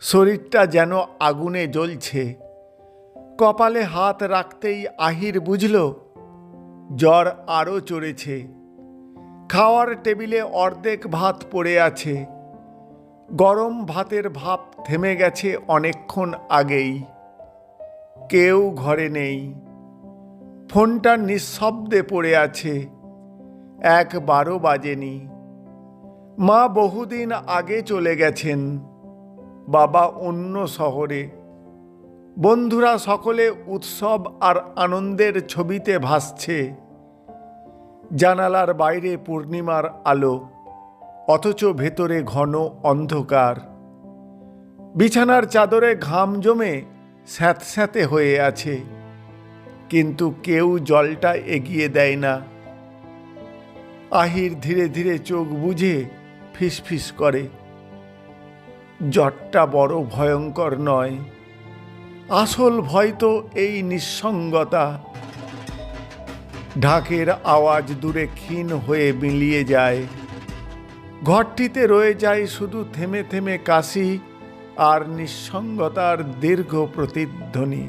শরীরটা যেন আগুনে জ্বলছে। কপালে হাত রাখতেই আহির বুঝল, জ্বর আরও চড়েছে। খাওয়ার টেবিলে অর্ধেক ভাত পড়ে আছে। গরম ভাতের ভাপ থেমে গেছে অনেকক্ষণ আগেই। কেউ ঘরে নেই। ফোনটা নিঃশব্দে পড়ে আছে। একবারও বাজেনি। মা বহুদিন আগে চলে গেছেন। বাবা অন্য শহরে। বন্ধুরা সকলে উৎসব আর আনন্দের ছবিতে ভাসছে। জানালার বাইরে পূর্ণিমার আলো, অথচ ভেতরে ঘন অন্ধকার। বিছানার চাদরে ঘাম জমে স্যাঁতস্যাঁতে হয়ে আছে, কিন্তু কেউ জলটা এগিয়ে দেয় না। আহির ধীরে ধীরে চোখ বুঝে ফিসফিস করে। জ্বরটা বড় ভয়ঙ্কর নয়। আসল ভয় তো এই নিঃসঙ্গতা। ঢাকের আওয়াজ দূরে ক্ষীণ হয়ে মিলিয়ে যায়। ঘরটিতে রয়ে যায় শুধু থেমে থেমে কাশি আর নিঃসঙ্গতার দীর্ঘ প্রতিধ্বনি।